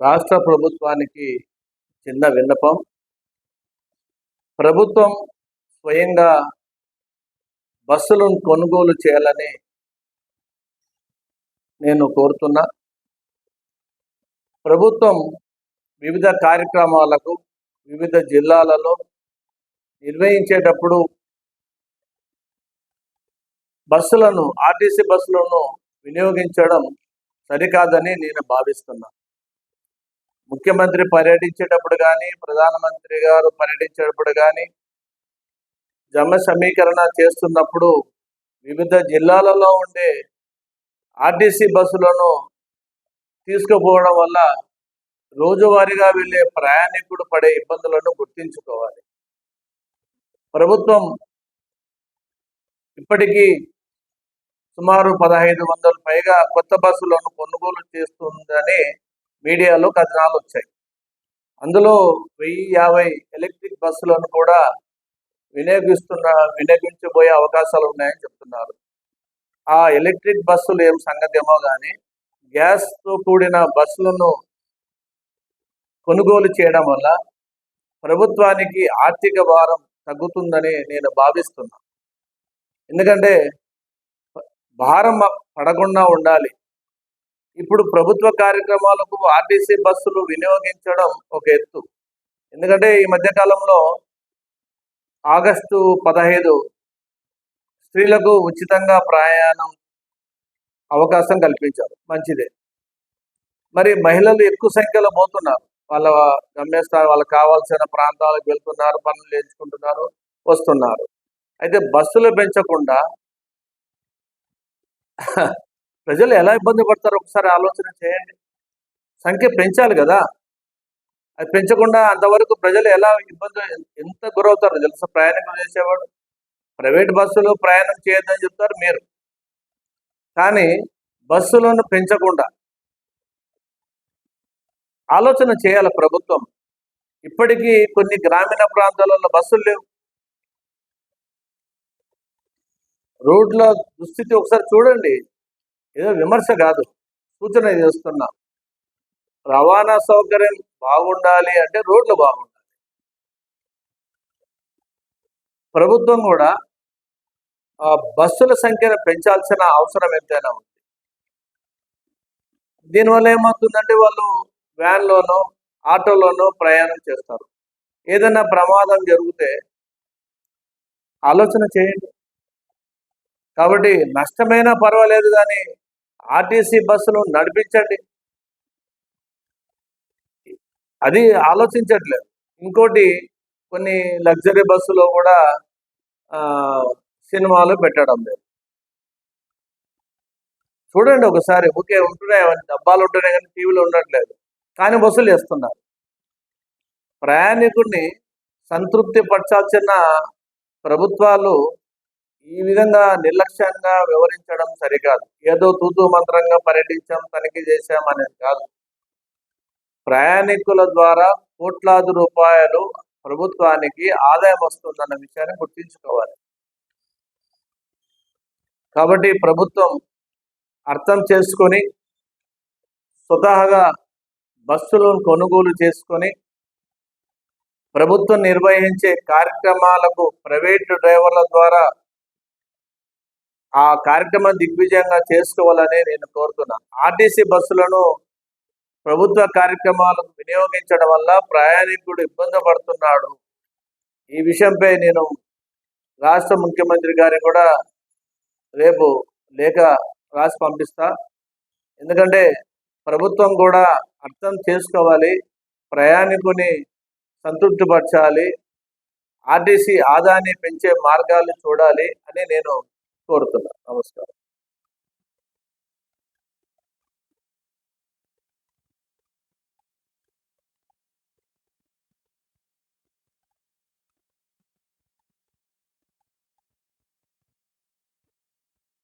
రాష్ట్ర ప్రభుత్వానికి చిన్న విన్నపం. ప్రభుత్వం స్వయంగా బస్సులను కొనుగోలు చేయాలని నేను కోరుతున్నా. ప్రభుత్వం వివిధ కార్యక్రమాలకు వివిధ జిల్లాలలో నిర్వహించేటప్పుడు బస్సులను ఆర్టీసీ బస్సులను వినియోగించడం సరికాదని నేను భావిస్తున్నా. ముఖ్యమంత్రి పర్యటించేటప్పుడు కానీ ప్రధానమంత్రి గారు పర్యటించేటప్పుడు కానీ జమ సమీకరణ చేస్తున్నప్పుడు వివిధ జిల్లాలలో ఉండే ఆర్టీసీ బస్సులను తీసుకుపోవడం వల్ల రోజువారీగా వెళ్ళే ప్రయాణికుడు పడే ఇబ్బందులను గుర్తించుకోవాలి. ప్రభుత్వం ఇప్పటికీ సుమారు పదహైదు వందల పైగా కొత్త బస్సులను కొనుగోలు చేస్తుందని మీడియాలో కథనాలు వచ్చాయి. అందులో వెయ్యి యాభై ఎలక్ట్రిక్ బస్సులను కూడా వినియోగిస్తున్న వినియోగించబోయే అవకాశాలు ఉన్నాయని చెప్తున్నారు. ఆ ఎలక్ట్రిక్ బస్సులు ఏం సంగతి ఏమో కానీ గ్యాస్తో కూడిన బస్సులను కొనుగోలు చేయడం వల్ల ప్రభుత్వానికి ఆర్థిక భారం తగ్గుతుందని నేను భావిస్తున్నా. ఎందుకంటే భారం పడకుండా ఉండాలి. ఇప్పుడు ప్రభుత్వ కార్యక్రమాలకు ఆర్టీసీ బస్సులు వినియోగించడం ఒక ఎత్తు. ఎందుకంటే ఈ మధ్యకాలంలో ఆగస్టు పదహైదు స్త్రీలకు ఉచితంగా ప్రయాణం అవకాశం కల్పించారు. మంచిదే. మరి మహిళలు ఎక్కువ సంఖ్యలో పోతున్నారు. వాళ్ళ గమ్యస్థానం వాళ్ళకి కావాల్సిన ప్రాంతాలకు వెళ్తున్నారు పనులు ఎంచుకుంటున్నారు వస్తున్నారు. అయితే బస్సులు పెంచకుండా ప్రజలు ఎలా ఇబ్బంది పడతారో ఒకసారి ఆలోచన చేయండి. సంఖ్య పెంచాలి కదా. అది పెంచకుండా అంతవరకు ప్రజలు ఎలా ఇబ్బంది ఎంత గురవుతారో తెలుసా? ప్రయాణికులు చేసేవాడు ప్రైవేట్ బస్సులు ప్రయాణం చేయొద్దని చెప్తారు మీరు. కానీ బస్సులను పెంచకుండా ఆలోచన చేయాలి ప్రభుత్వం. ఇప్పటికీ కొన్ని గ్రామీణ ప్రాంతాలలో బస్సులు లేవు. రోడ్ల దుస్థితి ఒకసారి చూడండి. ఏదో విమర్శ కాదు. సూచన చేస్తున్నా. రవాణా సౌకర్యం బాగుండాలి అంటే రోడ్లు బాగుండాలి. ప్రభుత్వం కూడా బస్సుల సంఖ్యను పెంచాల్సిన అవసరం ఎంతైనా ఉంది. దీనివల్ల ఏమవుతుందంటే వాళ్ళు వ్యాన్లోనో ఆటోలోనో ప్రయాణం చేస్తారు. ఏదైనా ప్రమాదం జరిగితే ఆలోచన చేయండి. కాబట్టి నష్టమైనా పర్వాలేదు కానీ ఆర్టీసీ బస్సును నడిపించండి. అది ఆలోచించట్లేదు. ఇంకోటి కొన్ని లగ్జరీ బస్సులో కూడా సినిమాలు పెట్టడం లేదు. చూడండి ఒకసారి ఓకే ఉంటున్నాయి డబ్బాలు ఉంటున్నాయి కానీ టీవీలో ఉండట్లేదు. కానీ బస్సులు వేస్తున్నారు ప్రయాణికుడిని సంతృప్తి పరచాల్సిన ప్రభుత్వాలు ఈ విధంగా నిర్లక్ష్యంగా వివరించడం సరికాదు. ఏదో తూతూ మంత్రంగా పర్యటించాం తనిఖీ చేశాం అనేది కాదు. ప్రయాణికుల ద్వారా కోట్లాది రూపాయలు ప్రభుత్వానికి ఆదాయం వస్తుందన్న విషయాన్ని గుర్తించుకోవాలి. కాబట్టి ప్రభుత్వం అర్థం చేసుకొని స్వతహాగా బస్సులను కొనుగోలు చేసుకొని ప్రభుత్వం నిర్వహించే కార్యక్రమాలకు ప్రైవేటు డ్రైవర్ల ద్వారా ఆ కార్యక్రమం దిగ్విజయంగా చేసుకోవాలని నేను కోరుతున్నాను ఆర్టీసీ బస్సులను ప్రభుత్వ కార్యక్రమాలకు వినియోగించడం వల్ల ప్రయాణికుడు ఇబ్బంది పడుతున్నాడు. ఈ విషయంపై నేను రాష్ట్ర ముఖ్యమంత్రి గారి కూడా రేపు లేఖ రాసి పంపిస్తా. ఎందుకంటే ప్రభుత్వం కూడా అర్థం చేసుకోవాలి ప్రయాణికుని సంతృప్తిపరచాలి ఆర్టీసీ ఆదాయాన్ని పెంచే మార్గాలు చూడాలి అని నేను కోరుతున్నాను నమస్కారం